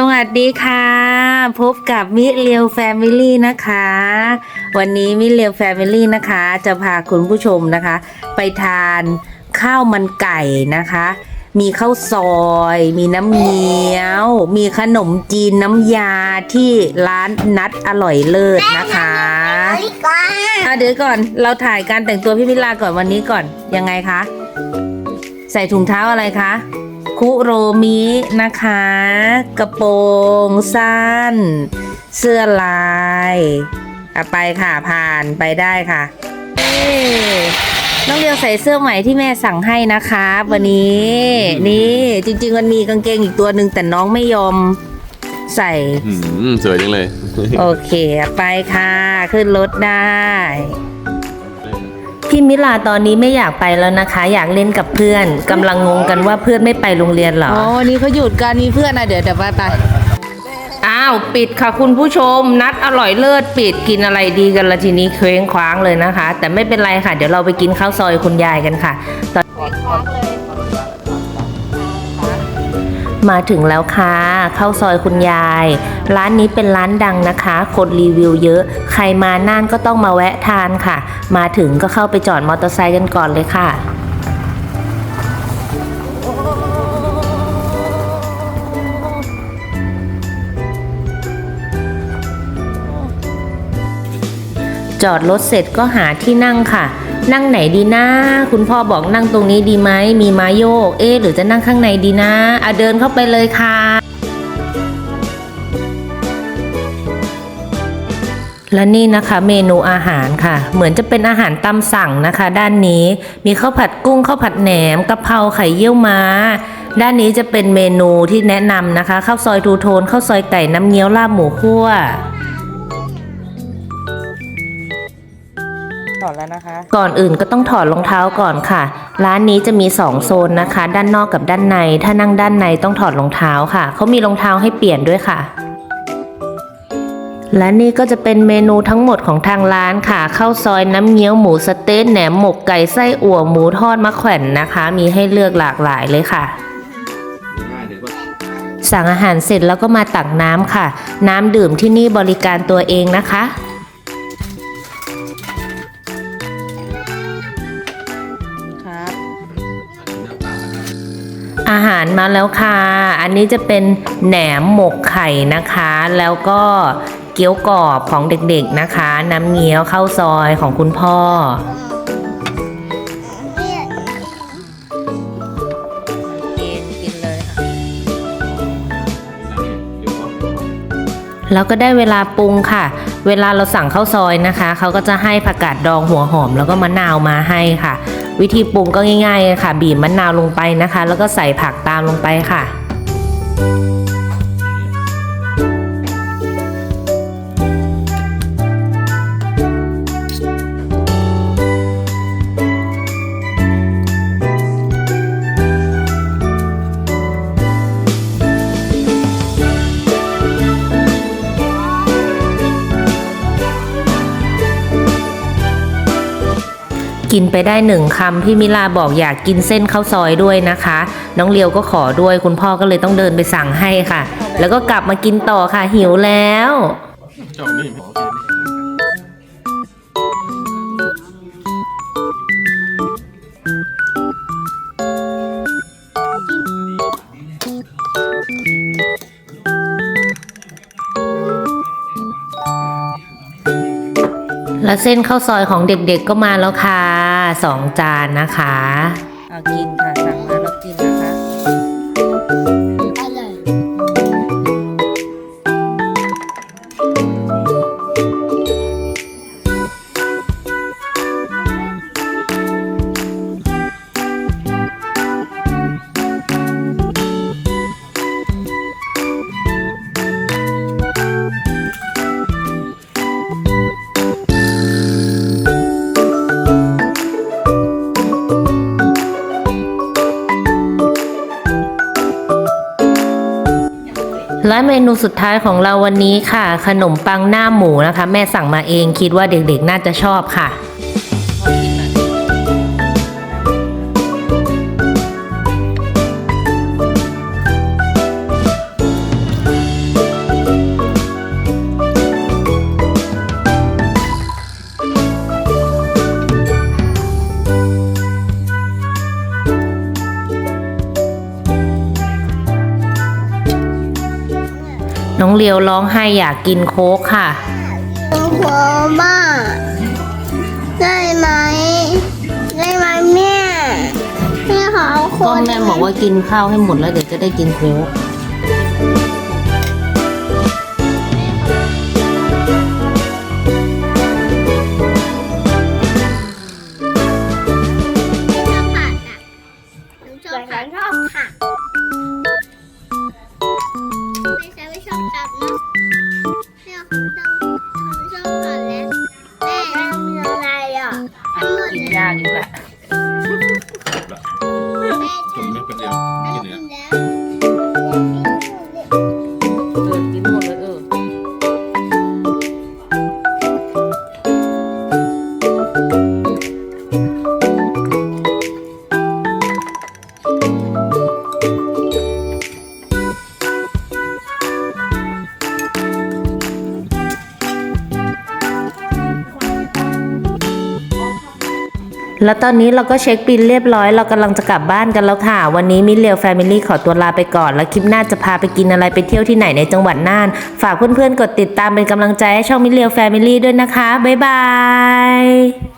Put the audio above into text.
สวัสดีค่ะ พบกับมิเลียวแฟมิลี่นะคะ วันนี้มิเลียวแฟมิลี่นะคะ จะพาคุณผู้ชมนะคะ ไปทานข้าวมันไก่นะคะ มีข้าวซอย มีน้ำเงี้ยว มีขนมจีนน้ำยาที่ร้านนัดอร่อยเลิศนะคะอะเดี๋ยวก่อนเราถ่ายการแต่งตัวพี่พิลาก่อนวันนี้ก่อนยังไงคะ ใส่ถุงเท้าอะไรคะ คุโรมินะคะ กระโปรงสั้น เสื้อลายอะไปค่ะผ่านไปได้ค่ะเอ้น้องเรียวใส่เสื้อใหม่ที่แม่สั่งให้นะคะวันนี้ นี่จริง ๆ มันมีกางเกงอีกตัวหนึ่งแต่น้องไม่ยอมใส่ อืมสวยจังเลย โอเค ไปค่ะ ขึ้นรถได้ พี่มิลาตอนนี้ไม่อยากไปแล้วนะคะ อยากเล่นกับเพื่อนกำลังงงกันว่าเพื่อนไม่ไปโรงเรียนเหรอ อ๋อวันนี้เขาหยุดการมีเพื่อนนะเดี๋ยวเดี๋ยวไปไปอ้าวปิดค่ะคุณผู้ชม นัดอร่อยเลิศปิดกินอะไรดีกันละทีนี้เคว้งคว้างเลยนะคะ แต่ไม่เป็นไรค่ะ เดี๋ยวเราไปกินข้าวซอยคุณยายกันค่ะตอน มาถึงแล้วค่ะเข้าซอยคุณยาย ร้านนี้เป็นร้านดังนะคะ คนรีวิวเยอะ ใครมาน่านก็ต้องมาแวะทานค่ะ มาถึงก็เข้าไปจอดมอเตอร์ไซค์กันก่อนเลยค่ะจอดรถเสร็จก็หาที่นั่งค่ะ นั่งไหนดีนะ คุณพ่อบอกนั่งตรงนี้ดีไหม มีไม้โยก เอ๊ะหรือจะนั่งข้างในดีนะอะเดินเข้าไปเลยค่ะและนี่นะคะเมนูอาหารค่ะ เหมือนจะเป็นอาหารตามสั่งนะคะ ด้านนี้มีข้าวผัดกุ้งข้าวผัดแหนมกะเพราไข่เยี่ยวม้า ด้านนี้จะเป็นเมนูที่แนะนำนะคะข้าวซอยทูโทนข้าวซอยไก่น้ำเงี้ยวลาบหมูคั่ว่อแล้วนะคะ ก่อนอื่นก็ต้องถอดรองเท้าก่อนค่ะ ร้านนี้จะมี 2 โซนนะคะ ด้านนอกกับด้านใน ถ้านั่งด้านในต้องถอดรองเท้าค่ะ เขามีรองเท้าให้เปลี่ยนด้วยค่ะ และนี่ก็จะเป็นเมนูทั้งหมดของทางร้านค่ะ ข้าวซอยน้ำเงี้ยวหมูสเต๊ะแหนมหมกไก่ไส้อั่วหมูทอดมะแขวนนะคะ มีให้เลือกหลากหลายเลยค่ะสั่งอาหารเสร็จแล้วก็มาตักน้ำค่ะ น้ำดื่มที่นี่บริการตัวเองนะคะ อาหารมาแล้วค่ะ อันนี้จะเป็นแหนมหมกไข่นะคะ แล้วก็เกี๊ยวกรอบของเด็กๆนะคะ น้ำเงี้ยวข้าวซอยของคุณพ่อ แล้วก็ได้เวลาปรุงค่ะ เวลาเราสั่งข้าวซอยนะคะ เขาก็จะให้ผักกาดดองหัวหอมแล้วก็มะนาวมาให้ค่ะ วิธีปรุงก็ง่ายๆค่ะ บีบมะนาวลงไปนะคะ แล้วก็ใส่ผักตามลงไปค่ะ กินไปได้หนึ่งคำพี่มิลาบอกอยากกินเส้นข้าวซอยด้วยนะคะ น้องเลียวก็ขอด้วยคุณพ่อก็เลยต้องเดินไปสั่งให้ค่ะ แล้วก็กลับมากินต่อค่ะหิวแล้ว แล้วเส้นข้าวซอยของเด็กๆก็มาแล้วค่ะสองจานนะคะ เอากินค่ะ และเมนูสุดท้ายของเราวันนี้ค่ะ ขนมปังหน้าหมูนะคะ แม่สั่งมาเองคิดว่าเด็กๆน่าจะชอบค่ะ น้องเลียวร้องไห้อยากกินโค้กค่ะโอ้โหบ้าได้ไหม ได้ไหมแม่แม่ขอเอาคก็นแม่บอกว่ากินข้าวให้หมดแล้วเดี๋ยวจะได้กินโค้ก แล้วตอนนี้เราก็เช็คบินเรียบร้อย เรากำลังจะกลับบ้านกันแล้วค่ะ วันนี้มิเลียวแฟมิลี่ขอตัวลาไปก่อน แล้วคลิปหน้าจะพาไปกินอะไรไปเที่ยวที่ไหนในจังหวัดน่าน ฝากเพื่อนๆกดติดตามเป็นกำลังใจให้ช่องมิเลียวแฟมิลี่ด้วยนะคะ บ๊ายบาย